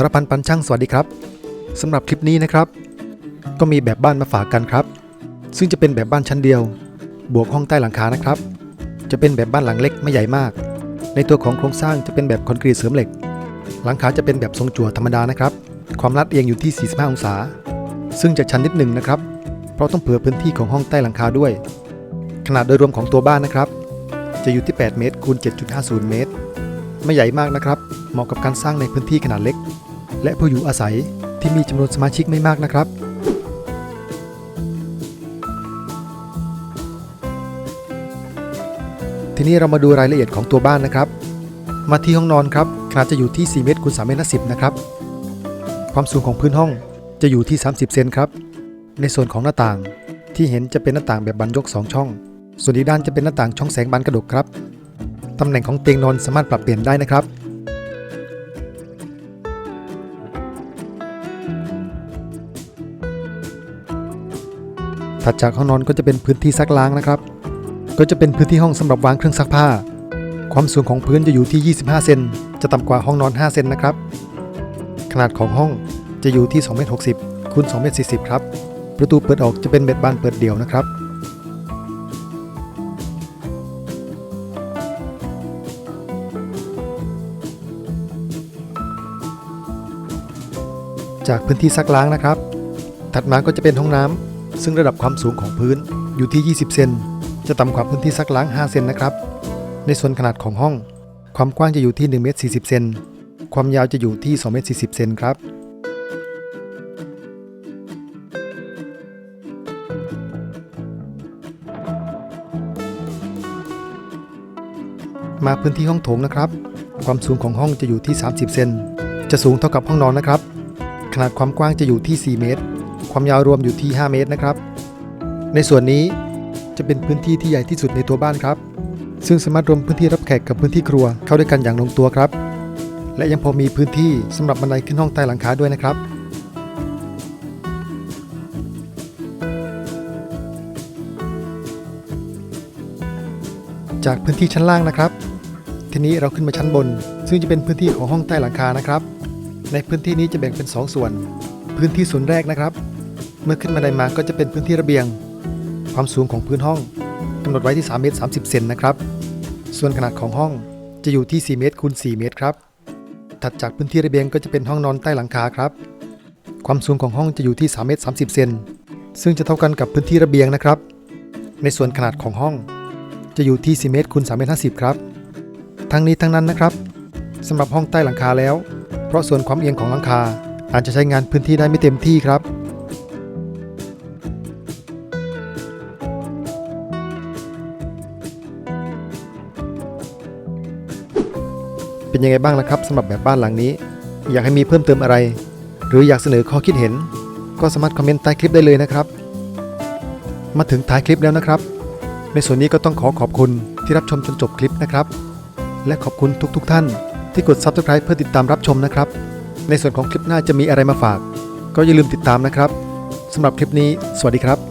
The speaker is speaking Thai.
สารพันปันช่างสวัสดีครับสำหรับคลิปนี้นะครับ ก็มีแบบบ้านมาฝากกันครับ ซึ่งจะเป็นแบบบ้านชั้นเดียว บวกห้องใต้หลังคานะครับ จะเป็นแบบบ้านหลังเล็กไม่ใหญ่มาก ในตัวของโครงสร้างจะเป็นแบบคอนกรีตเสริมเหล็ก หลังคาจะเป็นแบบทรงจั่วธรรมดานะครับ ความลาดเอียงอยู่ที่ 45 องศา ซึ่งจะชันนิดหนึ่งนะครับ เพราะต้องเผื่อพื้นที่ของห้องใต้หลังคาด้วย ขนาดโดยรวมของตัวบ้านนะครับ จะอยู่ที่ 8 เมตรคูณ7.50 เมตร ไม่ใหญ่มากนะครับ เหมาะกับการสร้างในพื้นที่ขนาดเล็ก และผู้อยู่อาศัยที่มีจำนวนสมาชิกไม่มากนะครับ ทีนี้เรามาดูรายละเอียดของตัวบ้านนะครับ มาที่ห้องนอนครับขนาดจะอยู่ที่ 4 เมตรคูณ3เมตร10นะครับ ความสูงของพื้นห้องจะอยู่ที่ 30 เซนครับ ในส่วนของหน้าต่างที่เห็นจะเป็นหน้าต่างแบบบานยก 2 ช่อง ส่วนอีกด้านจะเป็นหน้าต่างช่องแสงบานกระดกครับ ตำแหน่งของเตียงนอนสามารถปรับเปลี่ยนได้นะครับ ถัดจากห้องนอนก็จะเป็นพื้นที่ซักล้างนะครับ ก็จะเป็นพื้นที่ห้องสำหรับวางเครื่องซักผ้า ความสูงของพื้นจะอยู่ที่ 25 เซน จะต่ำกว่าห้องนอน 5 เซนนะครับ ขนาดของห้องจะอยู่ที่2เมตร60คูณ2เมตร40 ครับ ประตูเปิดออกจะเป็นเบ็ดบานเปิดเดี่ยวนะครับจากพื้นที่ซักล้างนะครับ ถัดมาก็จะเป็นห้องน้ำ ซึ่งระดับความสูงของพื้นอยู่ที่ 20 เซนจะต่ำกว่าพื้นที่ซักล้าง 5 เซนนะครับ ในส่วนขนาดของห้อง ความกว้างจะอยู่ที่1เมตร40 เซน ความยาวจะอยู่ที่2เมตร40 เซนครับ มาพื้นที่ห้องโถงนะครับ ความสูงของห้องจะอยู่ที่ 30 เซน จะสูงเท่ากับห้องนอนนะครับ ขนาดความกว้างจะอยู่ที่ 4 เมตร ความยาวรวมอยู่ที่ 5 เมตรนะครับ ในส่วนนี้จะเป็นพื้นที่ที่ใหญ่ที่สุดในตัวบ้านครับ ซึ่งสามารถรวมพื้นที่รับแขกกับพื้นที่ครัวเข้าด้วยกันอย่างลงตัวครับ และยังพอมีพื้นที่สำหรับบันไดขึ้นห้องใต้หลังคาด้วยนะครับ จากพื้นที่ชั้นล่างนะครับ ทีนี้เราขึ้นมาชั้นบน ซึ่งจะเป็นพื้นที่ของห้องใต้หลังคานะครับ ในพื้นที่นี้จะแบ่งเป็น 2 ส่วน พื้นที่ส่วนแรกนะครับ เมื่อขึ้นมาได้มาก็จะเป็นพื้นที่ระเบียง ความสูงของพื้นห้องกำหนดไว้ที่ 3 เมตร 30 เซนนะครับ ส่วนขนาดของห้องจะอยู่ที่ 4 เมตรคูณ 4 เมตรครับ ถัดจากพื้นที่ระเบียงก็จะเป็นห้องนอนใต้หลังคาครับ ความสูงของห้องจะอยู่ที่ 3 เมตร 30 เซน ซึ่งจะเท่ากันกับพื้นที่ระเบียงนะครับ ในส่วนขนาดของห้อง จะอยู่ที่ 4 เมตรคูณ 3 เมตร 50 ครับ ทั้งนี้ทั้งนั้นนะครับสำหรับห้องใต้หลังคาแล้ว เพราะส่วนความเอียงของหลังคา อาจจะใช้งานพื้นที่ได้ไม่เต็มที่ครับ เป็นยังไงบ้างล่ะครับสำหรับแบบบ้านหลังนี้ อยากให้มีเพิ่มเติมอะไร หรืออยากเสนอข้อคิดเห็น ก็สามารถคอมเมนต์ใต้คลิปได้เลยนะครับ มาถึงท้ายคลิปแล้วนะครับ ในส่วนนี้ก็ต้องขอขอบคุณที่รับชมจนจบคลิปนะครับ และขอบคุณทุกๆทท่านที่กด Subscribe เพื่อติดตามรับชมนะครับ ในส่วนของคลิปหน้าจะมีอะไรมาฝาก ก็อย่าลืมติดตามนะครับสำหรับคลิปนี้ สวัสดีครับ